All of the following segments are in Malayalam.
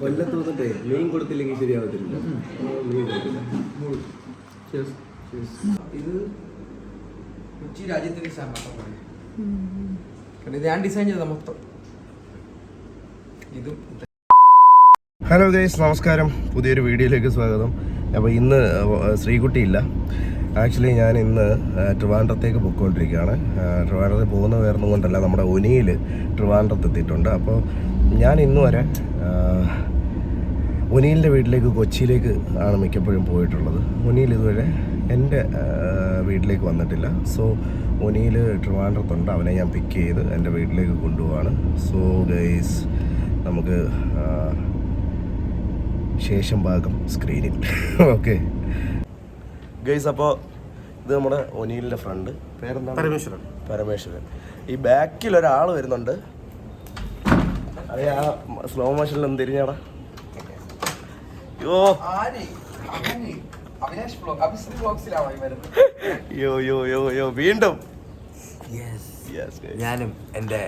കൊല്ലത്ത് വന്നിട്ടേ മീൻ കൊടുത്തില്ലെങ്കിൽ ശരിയാവത്തില്ല. മീൻ കൊടുത്തില്ല. ഇത് കൊച്ചി രാജ്യത്തിന്റെ കാരണം ഇത് ഞാൻ ഡിസൈൻ ചെയ്ത മൊത്തം. ഇതും ഹലോ ഗൈസ് നമസ്കാരം. പുതിയൊരു വീഡിയോയിലേക്ക് സ്വാഗതം. അപ്പോൾ ഇന്ന് ശ്രീകുട്ടിയില്ല ഇല്ല. ആക്ച്വലി ഞാൻ ഇന്ന് ട്രിവാൻഡ്രത്തേക്ക് പൊയ്ക്കൊണ്ടിരിക്കുകയാണ് ട്രിവാൻഡ്രത്തിൽ പോകുന്ന വേറൊന്നും കൊണ്ടല്ല നമ്മുടെ ഒനിയിൽ ട്രിവാൻഡ്രത്ത് എത്തിയിട്ടുണ്ട്. അപ്പോൾ ഞാൻ ഇന്ന് വരെ ആഹ്, ഒനിയിലിന്റെ വീട്ടിലേക്ക് കൊച്ചിയിലേക്ക് ആണ് മിക്കപ്പോഴും പോയിട്ടുള്ളത്. മുനീൽ ഇതുവരെ എന്റെ വീട്ടിലേക്ക് വന്നിട്ടില്ല. സോ മുനീൽ ട്രിവാൻഡ്രത്തുണ്ട്. അവനെ ഞാൻ പിക്ക് ചെയ്ത് എന്റെ വീട്ടിലേക്ക് കൊണ്ടുപോവാണ്. സോ ഗൈസ് നമുക്ക് ശേഷം ഭാഗം സ്ക്രീനിൽ ഓക്കെ ഗൈസ് അപ്പോൾ ഇത് നമ്മുടെ ഒനീലിന്റെ ഫ്രണ്ട് പേരെന്താ പരമേശ്വരൻ. പരമേശ്വരൻ. ഈ ബാക്കിൽ ഒരാൾ വരുന്നുണ്ട്. അതെ ആ സ്ലോ മോഷനിൽ ഒന്ന് തിരിഞ്ഞാടാ. യോ യോ യോ യോ യോ വീണ്ടും. Yes. Yes, ഞാനും എന്റെ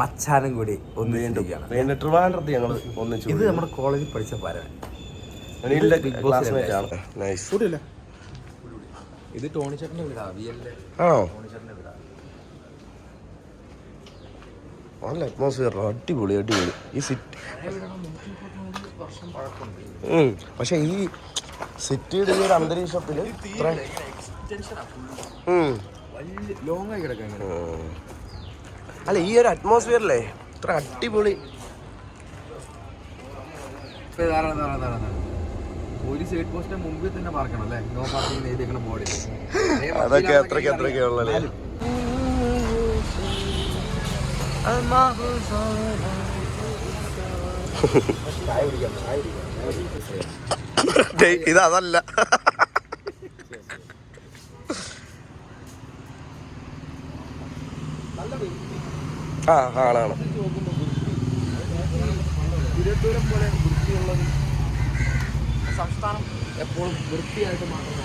മച്ചാനും കൂടി വീണ്ടും. പിന്നെ ട്രിവാൻഡ്രത്ത് ഞങ്ങൾ ഒന്നിച്ചു ഇത് നമ്മുടെ കോളേജിൽ പഠിച്ച നൈസ് ഇത് ടോണി ചേട്ടന്റെ വീടാ വി ആണോ? ടോണി ചേട്ടന്റെ വീടാ. നല്ല അറ്റ്മോസ്ഫിയർ അടിപൊളി അടിപൊളി. ഈ സിറ്റി. പക്ഷെ ഈ സിറ്റിയുടെ ഈ ഒരു അന്തരീക്ഷത്തിൽ ഇത്ര അല്ല ഈ ഒരു അറ്റ്മോസ്ഫിയറല്ലേ ഇത്ര അടിപൊളി. ഒരു സൈഡ് പോസ്റ്റിന്റെ മുമ്പിൽ തന്നെ പാർക്കണം അല്ലേ? നോ പാർക്കിംഗ് എഴുതിയേക്കണ ബോർഡിൽ അതൊക്കെ അത്രയ്ക്ക് അത്രയ്ക്ക് ഉള്ളല്ലേ? ഇത് അതല്ല ആ ആളാണ്. പോലെ സംസ്ഥാനം എപ്പോഴും വൃത്തിയായിട്ട് മാത്രം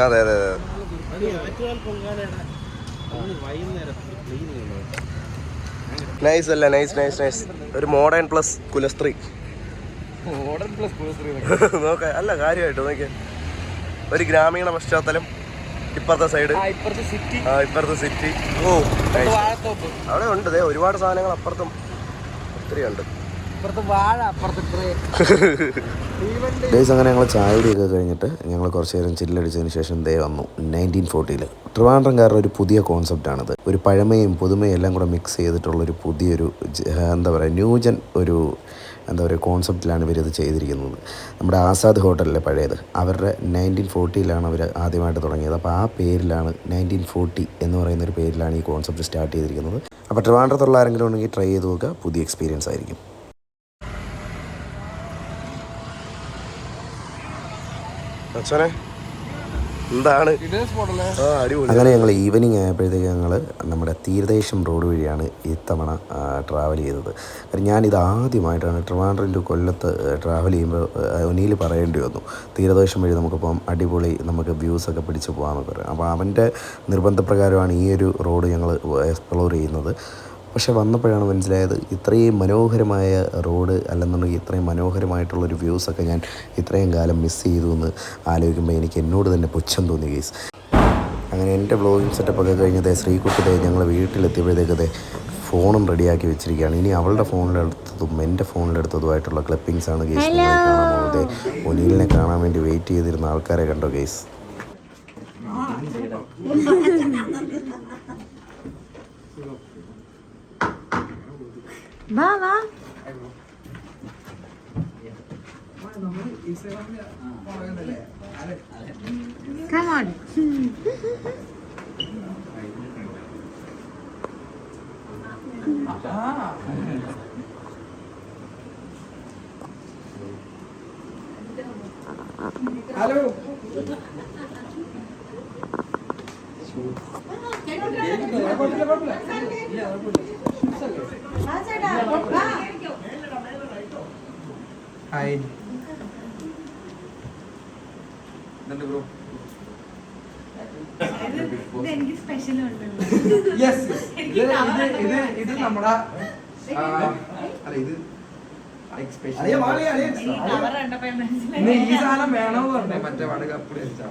അതെ അതെ അതെ. നൈസ് അല്ല? നൈസ് നൈസ് നൈസ് ഒരു മോഡേൺ പ്ലസ് കുലസ്ത്രീ മോഡേൺ പ്ലസ് കുലശ്രീ നോക്ക അല്ല കാര്യമായിട്ട് നോക്കിയ. ഒരു ഗ്രാമീണ പശ്ചാത്തലം ഇപ്പുറത്തെ സൈഡ് ഇപ്പുറത്തെ സിറ്റി ഓ അവിടെ ഉണ്ട് ഒരുപാട് സാധനങ്ങൾ അപ്പുറത്തും ഒത്തിരി ഉണ്ട്. ഗൈസ് അങ്ങനെ ഞങ്ങൾ ചായ കുടിയൊക്കെ കഴിഞ്ഞിട്ട് ഞങ്ങൾ കുറച്ച് നേരം ചില്ലടിച്ചതിന് ശേഷം ദേ വന്നു നയന്റീൻ ഫോർട്ടിയിൽ ട്രിവാൻഡ്രംകാരുടെ ഒരു പുതിയ കോൺസെപ്റ്റാണിത് ഒരു പഴമയും പുതുമയും എല്ലാം കൂടെ മിക്സ് ചെയ്തിട്ടുള്ള ഒരു പുതിയൊരു എന്താ പറയുക ന്യൂജൻ ഒരു എന്താ പറയുക കോൺസെപ്റ്റിലാണ് ഇവരിത് ചെയ്തിരിക്കുന്നത്. നമ്മുടെ ആസാദ് ഹോട്ടലിലെ പഴയത്. അവരുടെ നയന്റീൻ ഫോർട്ടിയിലാണ് അവർ ആദ്യമായിട്ട് തുടങ്ങിയത്. അപ്പോൾ ആ പേരിലാണ് നയന്റീൻ ഫോർട്ടി എന്ന് പറയുന്ന ഒരു പേരിലാണ് ഈ കോൺസെപ്റ്റ് സ്റ്റാർട്ട് ചെയ്തിരിക്കുന്നത്. അപ്പോൾ ട്രിവാൻഡ്രത്തുള്ള ആരെങ്കിലും ഉണ്ടെങ്കിൽ ട്രൈ ചെയ്ത് നോക്കുക. പുതിയ എക്സ്പീരിയൻസ് ആയിരിക്കും. അച്ഛനെ എന്താണ്? അങ്ങനെ ഞങ്ങൾ ഈവനിങ് ആയപ്പോഴത്തേക്ക് ഞങ്ങൾ നമ്മുടെ തീരദേശം റോഡ് വഴിയാണ് ഇത്തവണ ട്രാവൽ ചെയ്തത്. കാരണം ഞാനിത് ആദ്യമായിട്ടാണ് ട്രിവാൻഡ്രം ടു കൊല്ലത്ത് ട്രാവൽ ചെയ്യുമ്പോൾ ഒനിയിൽ പറയേണ്ടി വന്നു. തീരദേശം വഴി നമുക്കിപ്പം അടിപൊളി നമുക്ക് വ്യൂസ് ഒക്കെ പിടിച്ച് പോകാമെന്നൊക്കെ പറയാം. അപ്പോൾ അവന്റെ നിർബന്ധപ്രകാരമാണ് ഈ ഒരു റോഡ് ഞങ്ങൾ എക്സ്പ്ലോർ ചെയ്യുന്നത്. പക്ഷെ വന്നപ്പോഴാണ് മനസ്സിലായത് ഇത്രയും മനോഹരമായ റോഡ് അല്ലെന്നുണ്ടെങ്കിൽ ഇത്രയും മനോഹരമായിട്ടുള്ളൊരു വ്യൂസൊക്കെ ഞാൻ ഇത്രയും കാലം മിസ് ചെയ്തു എന്ന് ആലോചിക്കുമ്പോൾ എനിക്ക് എന്നോട് തന്നെ പുച്ഛം തോന്നി ഗേസ് അങ്ങനെ എന്റെ ബ്ലോഗിങ് സെറ്റപ്പൊക്കെ കഴിഞ്ഞത് ശ്രീകുട്ടിയുടെ ഞങ്ങൾ വീട്ടിലെത്തിയപ്പോഴത്തേക്കത് ഫോണും റെഡിയാക്കി വെച്ചിരിക്കുകയാണ്. ഇനി അവളുടെ ഫോണിലെടുത്തതും എന്റെ ഫോണിലെടുത്തതുമായിട്ടുള്ള ക്ലിപ്പിങ്സാണ് ഗേസ് കാണാൻ പോകുന്നത്. ഒനിലിനെ കാണാൻ വേണ്ടി വെയിറ്റ് ചെയ്തിരുന്ന ആൾക്കാരെ കണ്ടോ കേസ് വാ വാ. Come on. Hello hi yes ഇത് ഇത് ഇത് നമ്മുടെ അല്ല ഇത്. ഇന്ന് ഈ സാധനം വേണമെന്ന് പറഞ്ഞേ മറ്റേ പാട് കപ്പിളി വെച്ചാ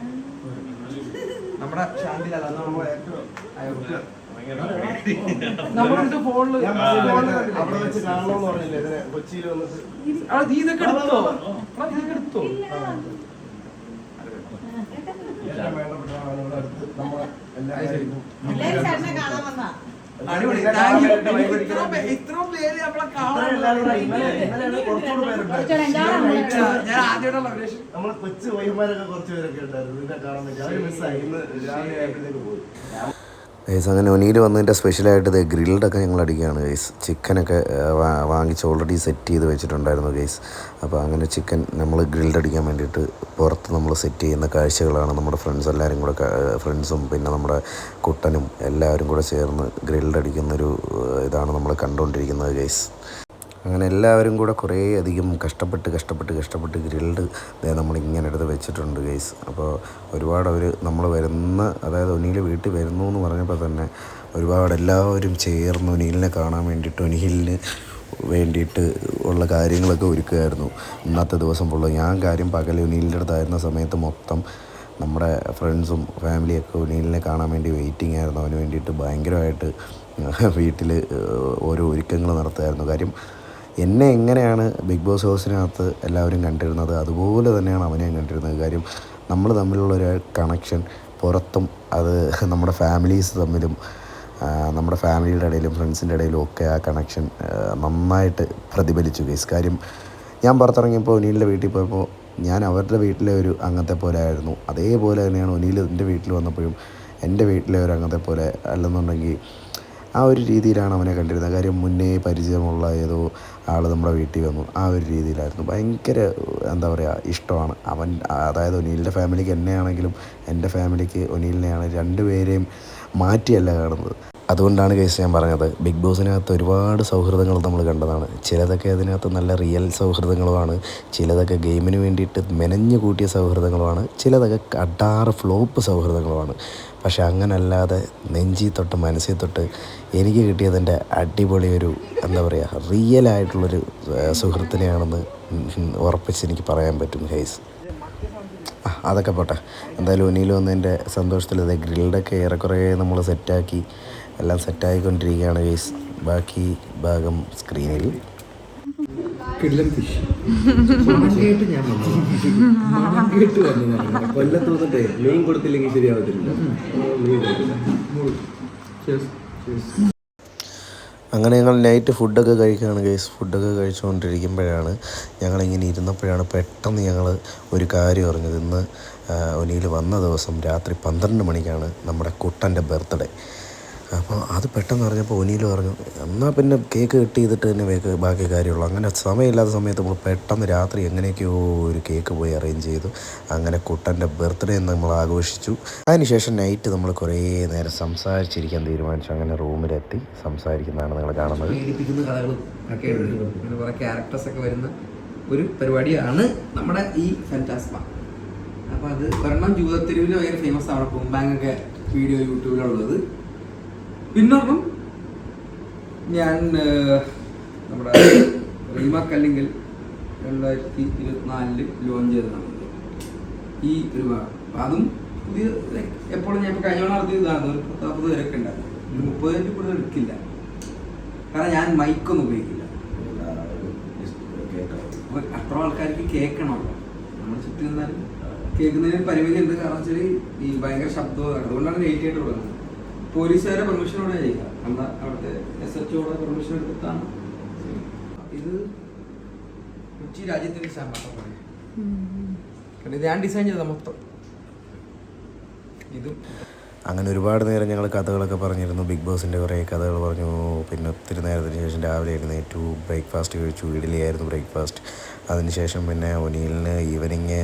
നമ്മുടെ ശാന്തി അല്ല നമ്മളെ നമ്മളെടുത്ത് ഫോണിൽ അവിടെ വെച്ച് കാണണമെന്ന് പറഞ്ഞില്ലേ? ഇതിനെ കൊച്ചിയിൽ വന്നിട്ട്. അവിടെ നീ ഇതൊക്കെ എടുത്തോ? എടാ, നീ ഇതൊക്കെ എടുത്തോ? വേണ്ടപ്പെട്ടതാണ് അടുത്ത് നമ്മളെ എല്ലാവരും. അടിപൊളി. പേര് നമ്മളെ കാണാൻ ഞാൻ ആദ്യമായിട്ടുള്ള നമ്മൾ കൊച്ചു വൈകുമാരൊക്കെ കുറച്ച് പേരൊക്കെ ഉണ്ടായിരുന്നു. ഇതിനെ കാണാൻ പറ്റി. അവർ മിസ്സായി ഇന്ന് രാവിലെ ആയപ്പോഴത്തേക്ക് പോയി. ഗൈസ് അങ്ങനെ ഒനിയിൽ വന്നതിന്റെ സ്പെഷ്യലായിട്ട് ഇത് ഗ്രിൽഡൊക്കെ ഞങ്ങൾ അടിക്കുകയാണ് ഗൈസ്. ചിക്കനൊക്കെ വാങ്ങിച്ച് ഓൾറെഡി സെറ്റ് ചെയ്ത് വെച്ചിട്ടുണ്ടായിരുന്നു ഗൈസ്. അപ്പോൾ അങ്ങനെ ചിക്കൻ നമ്മൾ ഗ്രിൽഡ് അടിക്കാൻ വേണ്ടിയിട്ട് പുറത്ത് നമ്മൾ സെറ്റ് ചെയ്യുന്ന കാഴ്ചകളാണ് നമ്മുടെ ഫ്രണ്ട്സ് എല്ലാവരും കൂടെ ഫ്രണ്ട്സും പിന്നെ നമ്മുടെ കുട്ടനും എല്ലാവരും കൂടെ ചേർന്ന് ഗ്രിൽഡ് അടിക്കുന്നൊരു ഇതാണ് നമ്മൾ കണ്ടുകൊണ്ടിരിക്കുന്നത് ഗൈസ്. അങ്ങനെ എല്ലാവരും കൂടെ കുറേ അധികം കഷ്ടപ്പെട്ട് കഷ്ടപ്പെട്ട് കഷ്ടപ്പെട്ട് ഗ്രിൽഡ് നമ്മളിങ്ങനെ എടുത്ത് വെച്ചിട്ടുണ്ട് ഗൈസ് അപ്പോൾ ഒരുപാട് അവർ നമ്മൾ വരുന്ന അതായത് ഒനിയിൽ വീട്ടിൽ വരുന്നു എന്ന് പറഞ്ഞപ്പോൾ തന്നെ ഒരുപാട് എല്ലാവരും ചേർന്ന് ഒനിയിലിനെ കാണാൻ വേണ്ടിയിട്ട് ഒനിയിലിന് വേണ്ടിയിട്ട് ഉള്ള കാര്യങ്ങളൊക്കെ ഒരുക്കുമായിരുന്നു ഇന്നത്തെ ദിവസം ഫുള്ള് ഞാൻ കാര്യം പകൽ ഒനിയിലിന്റെ അടുത്തായിരുന്ന സമയത്ത് മൊത്തം നമ്മുടെ ഫ്രണ്ട്സും ഫാമിലിയൊക്കെ ഒനിയിലിനെ കാണാൻ വേണ്ടി വെയിറ്റിംഗ് ആയിരുന്നു. അവന് വേണ്ടിയിട്ട് ഭയങ്കരമായിട്ട് വീട്ടിൽ ഓരോ ഒരുക്കങ്ങൾ നടത്തുമായിരുന്നു കാര്യം എന്നെ എങ്ങനെയാണ് ബിഗ് ബോസ് ഹൗസിനകത്ത് എല്ലാവരും കണ്ടിരുന്നത്? അതുപോലെ തന്നെയാണ് അവനെയും കണ്ടിരുന്നത്. കാര്യം നമ്മൾ തമ്മിലുള്ള ഒരു കണക്ഷൻ പുറത്തും അത് നമ്മുടെ ഫാമിലീസ് തമ്മിലും നമ്മുടെ ഫാമിലിയുടെ ഇടയിലും ഫ്രണ്ട്സിന്റെ ഇടയിലും ഒക്കെ ആ കണക്ഷൻ നന്നായിട്ട് പ്രതിഫലിച്ചു ഗൈസ് കാര്യം ഞാൻ പുറത്തിറങ്ങിയപ്പോൾ ഒനീലിന്റെ വീട്ടിൽ പോയപ്പോൾ ഞാൻ അവരുടെ വീട്ടിലെ ഒരു അംഗത്തെ പോലെ ആയിരുന്നു. അതേപോലെ തന്നെയാണ് ഒനീൽ എന്റെ വീട്ടിൽ വന്നപ്പോഴും എന്റെ വീട്ടിലെ ഒരു അംഗത്തെ പോലെ അല്ലെന്നുണ്ടെങ്കിൽ ആ ഒരു രീതിയിലാണ് അവനെ കണ്ടിരുന്നത്. കാര്യം മുന്നേ പരിചയമുള്ള ഏതോ ആൾ നമ്മുടെ വീട്ടിൽ വന്നു. ആ ഒരു രീതിയിലായിരുന്നു. ഭയങ്കര എന്താ പറയുക ഇഷ്ടമാണ്. അവൻ അതായത് ഒനീലിന്റെ ഫാമിലിക്ക് എന്നെയാണെങ്കിലും എന്റെ ഫാമിലിക്ക് ഒനീലിനെയാണ് രണ്ടുപേരെയും മാറ്റിയല്ല കാണുന്നത്. അതുകൊണ്ടാണ് കേസ് ഞാൻ പറഞ്ഞത് ബിഗ് ബോസിനകത്ത് ഒരുപാട് സൗഹൃദങ്ങൾ നമ്മൾ കണ്ടതാണ്. ചിലതൊക്കെ അതിനകത്ത് നല്ല റിയൽ സൗഹൃദങ്ങളുമാണ്. ചിലതൊക്കെ ഗെയിമിന് വേണ്ടിയിട്ട് മെനഞ്ഞു കൂട്ടിയ സൗഹൃദങ്ങളുമാണ്. ചിലതൊക്കെ അടാറ് ഫ്ലോപ്പ് സൗഹൃദങ്ങളുമാണ്. പക്ഷെ അങ്ങനല്ലാതെ നെഞ്ചി തൊട്ട് മനസ്സിൽ തൊട്ട് എനിക്ക് കിട്ടിയതിന്റെ അടിപൊളി ഒരു എന്താ പറയുക റിയൽ ആയിട്ടുള്ളൊരു ഏഹ്, സുഹൃത്തിനെയാണെന്ന് ഉറപ്പിച്ച് എനിക്ക് പറയാൻ പറ്റും ഹൈസ് ആ, അതൊക്കെ പോട്ടെ. എന്തായാലും ഒനിയിൽ വന്നതിന്റെ സന്തോഷത്തിൽ അതെ ഗ്രിൽഡൊക്കെ ഏറെക്കുറെ നമ്മൾ സെറ്റാക്കി എല്ലാം സെറ്റായിക്കൊണ്ടിരിക്കുകയാണ് ഗൈസ് ബാക്കി ഭാഗം സ്ക്രീനിൽ കിടിലൻ ഫിഷ് മണം കേട്ട് ഞാൻ വന്നു. മണം കേട്ട് വന്നതാണ് കൊല്ലത്ത് വന്നിട്ട് മീൻ കൊടുത്തില്ലെങ്കിൽ ശരിയാവത്തില്ല. അങ്ങനെ ഞങ്ങൾ നൈറ്റ് ഫുഡൊക്കെ കഴിക്കുകയാണ് ഗൈസ് ഫുഡൊക്കെ കഴിച്ചുകൊണ്ടിരിക്കുമ്പോഴാണ് ഞങ്ങളിങ്ങനെ ഇരുന്നപ്പോഴാണ് പെട്ടെന്ന് ഞങ്ങൾ ഒരു കാര്യം അറിഞ്ഞത്. ഇന്ന് ഒനിയിൽ വന്ന ദിവസം രാത്രി പന്ത്രണ്ട് മണിക്കാണ് നമ്മുടെ കുട്ടന്റെ ബർത്ത്ഡേ അപ്പോൾ അത് പെട്ടെന്ന് അറിഞ്ഞപ്പോൾ ഒനിയിൽ പറഞ്ഞു എന്നാൽ പിന്നെ കേക്ക് കട്ട് ചെയ്തിട്ട് തന്നെ വേക്ക് ബാക്കി കാര്യമുള്ളൂ. അങ്ങനെ സമയമില്ലാത്ത സമയത്ത് നമ്മൾ പെട്ടെന്ന് രാത്രി എങ്ങനെയൊക്കെയോ ഒരു കേക്ക് പോയി അറേഞ്ച് ചെയ്തു. അങ്ങനെ കുട്ടന്റെ ബർത്ത്ഡേ നമ്മൾ ആഘോഷിച്ചു. അതിനുശേഷം നൈറ്റ് നമ്മൾ കുറേ നേരം സംസാരിച്ചിരിക്കാൻ തീരുമാനിച്ചു. അങ്ങനെ റൂമിലെത്തി സംസാരിക്കുന്നതാണ് നിങ്ങൾ കാണുന്നത്. ക്യാരക്ടേഴ്സൊക്കെ വരുന്ന ഒരു പരിപാടിയാണ് നമ്മുടെ ഈ ഫെന്റാസ്മ അപ്പോൾ അത് ഒരെണ്ണം ജീവിതത്തെരുവിൽ ഭയങ്കര ഫേമസ് ആണ്. കുംബാങ് ഒക്കെ വീഡിയോ യൂട്യൂബിലുള്ളത്. പിന്നൊരെണ്ണം ഞാൻ നമ്മുടെ റീമാക്ക് അല്ലെങ്കിൽ രണ്ടായിരത്തി ഇരുപത്തിനാലിൽ ലോഞ്ച് ചെയ്തതാണ് ഈ ഒരു അതും പുതിയ എപ്പോഴും ഞാൻ ഇപ്പോൾ കഴിഞ്ഞ നടത്തി ഇതാണ്. ഒരു പത്ത് നാൽപ്പത് പേരൊക്കെ ഉണ്ടായിരുന്നു. ഒരു മുപ്പത് പേര് കൂടുതൽ എടുക്കില്ല. കാരണം ഞാൻ മൈക്കൊന്നും ഉപയോഗിക്കില്ല. അത്ര ആൾക്കാർക്ക് കേൾക്കണമല്ലോ. നമ്മൾ ചുറ്റി നിന്നാലും കേൾക്കുന്നതിന് പരിമിതി ഉണ്ട്. കാരണം വെച്ചാൽ ഈ ഭയങ്കര ശബ്ദമാണ് അതുകൊണ്ടാണ് ലേറ്റ് ആയിട്ട് തുടങ്ങുന്നത് പോലീസുകാരെ പെർമിഷനോടെ ചെയ്യുക. എന്താ അവിടുത്തെ എസ് എച്ച് ഒയുടെ പെർമിഷൻ എടുത്തിട്ടാണ് ഇത് കൊച്ചി രാജ്യത്തിന്റെ കാരണം ഇത് ഞാൻ ഡിസൈൻ ചെയ്ത മൊത്തം. ഇതും അങ്ങനെ ഒരുപാട് നേരം ഞങ്ങൾ കഥകളൊക്കെ പറഞ്ഞിരുന്നു. ബിഗ് ബോസിന്റെ കുറേ കഥകൾ പറഞ്ഞു. പിന്നെ ഒത്തിരി നേരത്തിന് ശേഷം രാവിലെ എഴുന്നേറ്റു. ബ്രേക്ക്ഫാസ്റ്റ് കഴിച്ചു. ആയിരുന്നു ബ്രേക്ക്ഫാസ്റ്റ്. അതിനുശേഷം പിന്നെ ഒനിയലിന് ഈവനിങ്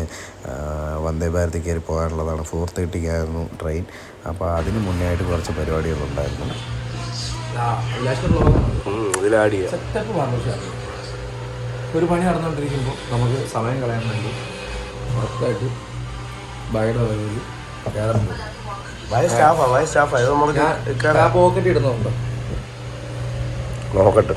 വന്ദേ ഭാരതിൽ കയറി പോകാനുള്ളതാണ്. ഫോർ തേർട്ടിക്കായിരുന്നു ട്രെയിൻ. അപ്പോൾ അതിന് മുന്നേ ആയിട്ട് കുറച്ച് പരിപാടികളുണ്ടായിരുന്നു. ഒരു പണി നടന്നുകൊണ്ടിരിക്കുമ്പോൾ നമുക്ക് സമയം കളയാൻ വേണ്ടി ഉറപ്പായിട്ട് ബൈയുടെ വഴിയിൽ വൈസ് സ്റ്റാഫാ സ്റ്റാഫാ പോക്കറ്റ് ഇടുന്നുണ്ടോ. നോക്കട്ടെ.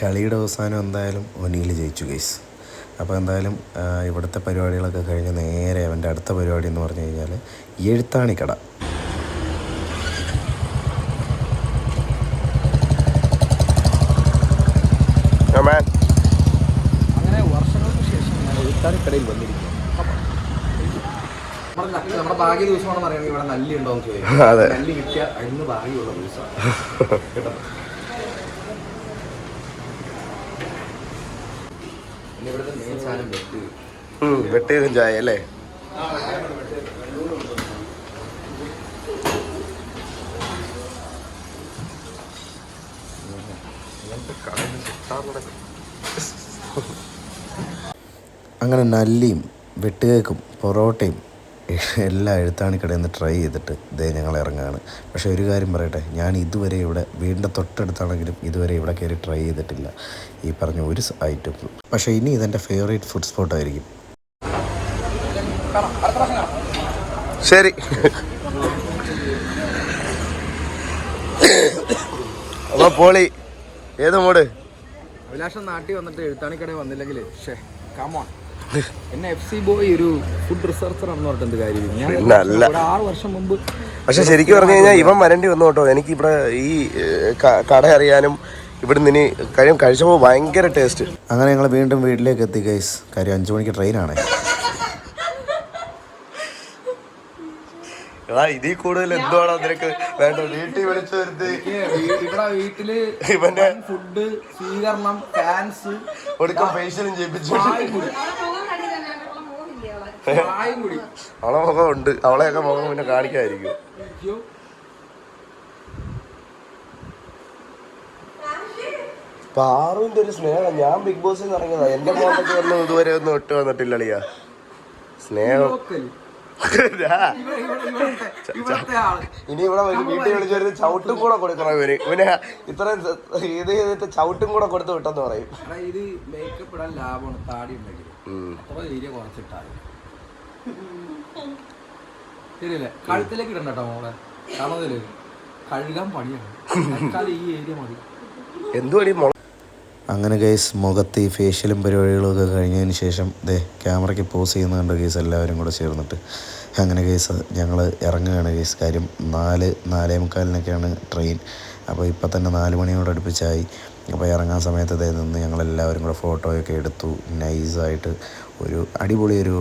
കളിയുടെ അവസാനം എന്തായാലും ഒനിയിൽ ജയിച്ചു ഗൈസ് അപ്പോൾ എന്തായാലും ഇവിടുത്തെ പരിപാടികളൊക്കെ കഴിഞ്ഞ് നേരെ അവന്റെ അടുത്ത പരിപാടി എന്ന് പറഞ്ഞു കഴിഞ്ഞാൽ എഴുത്താണിക്കട. അങ്ങനെ വർഷങ്ങൾക്ക് ശേഷം ഞാൻ എഴുത്താണിക്കടയിൽ വന്നിരിക്കുന്നു. നമ്മുടെ ഭാഗ്യ ദിവസമാണ് പറയുന്നത് ഇവിടെ നല്ല ഉണ്ടോ എന്ന് ചോദിക്കും. അതെ. നല്ലി കിട്ടിയ അന്ന് ഭാഗ്യമുള്ള ദിവസമാണ് കേട്ടോ? ഇവിടുത്തെ മെയിൻ സാധനം വെട്ടി. വെട്ടേരും ചായ അല്ലേ? അങ്ങനെ നല്ലിയും വെട്ടുകേക്കും പൊറോട്ടയും എല്ലാം എഴുത്താണിക്കടയിൽ നിന്ന് ട്രൈ ചെയ്തിട്ട് ഇതേ ഞങ്ങൾ ഇറങ്ങുകയാണ് പക്ഷേ ഒരു കാര്യം പറയട്ടെ ഞാൻ ഇതുവരെ ഇവിടെ വീടിന്റെ തൊട്ടടുത്താണെങ്കിലും ഇതുവരെ ഇവിടെ കയറി ട്രൈ ചെയ്തിട്ടില്ല. ഈ പറഞ്ഞ ഒരു ഐറ്റം പക്ഷേ ഇനി ഇതെന്റെ ഫേവറേറ്റ് ഫുഡ് സ്പോട്ടായിരിക്കും ശരി. അപ്പോൾ പോളി ഏത് മോഡ് അഭിലാഷം നാട്ടിൽ വന്നിട്ട് എഴുത്താണിക്കടയിൽ വന്നില്ലെങ്കിൽ ഷേ കമോൺ എന്നെ എഫ് സി ബോയ് ഒരു ഫുഡ് റിസർച്ചർ പറഞ്ഞിട്ട് കാര്യം? ഞാൻ. ആറ് വർഷം മുമ്പ് പക്ഷെ ശരിക്കും പറഞ്ഞു കഴിഞ്ഞാൽ ഇവൻ വരേണ്ടി വന്നു കേട്ടോ. എനിക്ക് ഇവിടെ ഈ കട അറിയാനും ഇവിടുന്ന് ഇനി കഴിയും കഴിച്ചപ്പോൾ ഭയങ്കര ടേസ്റ്റ് അങ്ങനെ ഞങ്ങൾ വീണ്ടും വീട്ടിലേക്ക് എത്തി ഗൈസ് കാര്യം അഞ്ചു മണിക്ക് ട്രെയിനാണ് എടാ ഇതിൽ കൂടുതൽ എന്തുവാണോ നിനക്ക് വേണ്ട വീട്ടിൽ വിളിച്ചു വരുത്തി. ഇവിടെ വീട്ടിൽ ഇവന്റെ ഫുഡ് സ്വീകരണം ഫാൻസ് ഒടുക്കം ഫേഷ്യലും ചെയ്യിപ്പിച്ചു. അവളെ മുഖം ഉണ്ട്. അവളെയൊക്കെ മുഖം പിന്നെ കാണിക്കായിരിക്കും പാറുവിന്റെ ഒരു സ്നേഹം. ഞാൻ ബിഗ് ബോസ് നിന്ന് ഇറങ്ങിയതാ. എന്റെ മോട്ടൊക്കെ ഒന്നും ഇതുവരെ ഒന്നും ഇട്ട് വന്നിട്ടില്ല അളിയാ സ്നേഹം ഇനി ഇവിടെ വീട്ടിൽ വിളിച്ചു ചവിട്ടും കൂടെ കൊടുക്കണം ഇവർ. ഇവന് ഇത്രയും സ- ഇത് ചെയ്തിട്ട് ചവിട്ടും കൂടെ കൊടുത്ത് വിട്ടെന്ന് പറയും. ഇത് മേക്കപ്പ് ഇടാൻ ലാഭമാണ് താടി ഉണ്ടെങ്കിൽ കുറച്ചിട്ടാൽ ശരിയല്ലേ? കഴുത്തിലേക്ക് ഇടണ്ട കേട്ടോ മോളെ. കഴുകാൻ പണിയാണ്. ഈ ഏരിയ മതി. എന്തുവാടി മുള? അങ്ങനെ ഗൈസ് മുഖത്ത് ഈ ഫേഷ്യലും പരിപാടികളും ഒക്കെ കഴിഞ്ഞതിന് ശേഷം ദേ ക്യാമറയ്ക്ക് പോസ് ചെയ്യുന്ന കണ്ട ഗൈസ് എല്ലാവരും കൂടെ ചേർന്നിട്ട്. അങ്ങനെ ഗൈസ് ഞങ്ങൾ ഇറങ്ങുകയാണ് ഗൈസ് കാര്യം നാല് നാലേ മുക്കാലിനൊക്കെയാണ് ട്രെയിൻ അപ്പോൾ ഇപ്പം തന്നെ നാല് മണിയോട് അടുപ്പിച്ചായി. അപ്പോൾ ഇറങ്ങാൻ സമയത്ത് ദേ നിന്ന് ഞങ്ങളെല്ലാവരും കൂടെ ഫോട്ടോയൊക്കെ എടുത്തു. നൈസായിട്ട് ഒരു അടിപൊളി ഒരു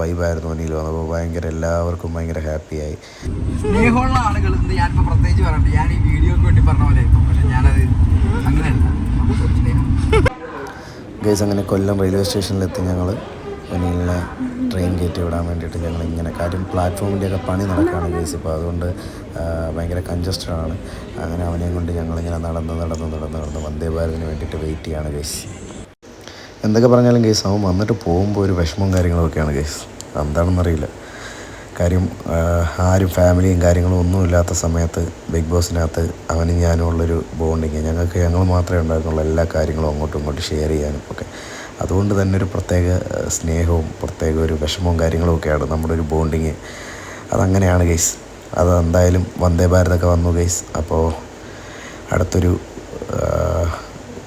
വൈബായിരുന്നു ഒന്നിൽ വന്നപ്പോൾ ഭയങ്കര എല്ലാവർക്കും ഭയങ്കര ഹാപ്പിയായി സ്നേഹമുള്ള ആളുകൾ ഞാനിപ്പോൾ പ്രത്യേകിച്ച് പറയണ്ട. ഞാൻ ഈ വീഡിയോക്ക് വേണ്ടി പറഞ്ഞ പോലെ പക്ഷെ ഞാനത് അങ്ങനെയല്ല. ഗൈസ് അങ്ങനെ കൊല്ലം റെയിൽവേ സ്റ്റേഷനിലെത്തി ഞങ്ങൾ ഒനിലിനെ ട്രെയിൻ കയറ്റി വിടാൻ വേണ്ടിയിട്ട് ഞങ്ങൾ ഇങ്ങനെ കാര്യം പ്ലാറ്റ്ഫോമിന്റെയൊക്കെ പണി നടക്കുകയാണ് ഗൈസ്. ഇപ്പോൾ അതുകൊണ്ട് ഭയങ്കര കൺജസ്റ്റഡ് ആണ്. അങ്ങനെ അവനെയും കൊണ്ട് ഞങ്ങളിങ്ങനെ നടന്ന് നടന്ന് നടന്ന് നടന്ന് വന്ദേ ഭാരതിന് വേണ്ടിയിട്ട് വെയിറ്റ് ചെയ്യാണ് ഗൈസ്. എന്തൊക്കെ പറഞ്ഞാലും ഗൈസ് അവൻ വന്നിട്ട് പോകുമ്പോൾ ഒരു വിഷമവും കാര്യങ്ങളൊക്കെയാണ് ഗൈസ്. എന്താണെന്നറിയില്ല. കാര്യം ആരും ഫാമിലിയും കാര്യങ്ങളും ഒന്നും ഇല്ലാത്ത സമയത്ത് ബിഗ് ബോസിനകത്ത് അവനും ഞാനും ഉള്ളൊരു ബോണ്ടിങ് ഞങ്ങൾക്ക് ഞങ്ങൾ മാത്രമേ ഉണ്ടായിരുന്നുള്ളൂ എല്ലാ കാര്യങ്ങളും അങ്ങോട്ടും ഇങ്ങോട്ടും ഷെയർ ചെയ്യാനും ഒക്കെ. അതുകൊണ്ട് തന്നെ ഒരു പ്രത്യേക സ്നേഹവും പ്രത്യേക ഒരു വിഷമവും കാര്യങ്ങളും ഒക്കെയാണ് നമ്മുടെ ഒരു ബോണ്ടിങ്. അതങ്ങനെയാണ് ഗൈസ് അത് എന്തായാലും വന്ദേ ഭാരതൊക്കെ വന്നു ഗൈസ് അപ്പോൾ അടുത്തൊരു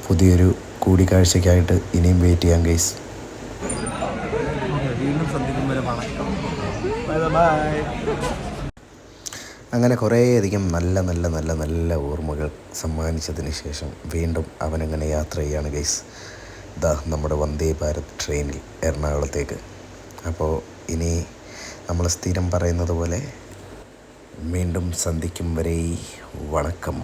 പുതിയൊരു കൂടിക്കാഴ്ചയ്ക്കായിട്ട് ഇനിയും വെയിറ്റ് ചെയ്യാം ഗൈസ് വീണ്ടും ശ്രദ്ധിക്കും വരെ. വണക്കം അങ്ങനെ കുറേയധികം നല്ല നല്ല നല്ല നല്ല ഓർമ്മകൾ സമ്മാനിച്ചതിന് ശേഷം വീണ്ടും അവനങ്ങനെ യാത്ര ചെയ്യാണ് ഗൈസ്. ദാ നമ്മുടെ വന്ദേ ഭാരത് ട്രെയിനിൽ എറണാകുളത്തേക്ക്. അപ്പോൾ ഇനി നമ്മൾ സ്ഥിരം പറയുന്നത് പോലെ വീണ്ടും സന്ധിക്കും വരെ വണക്കം.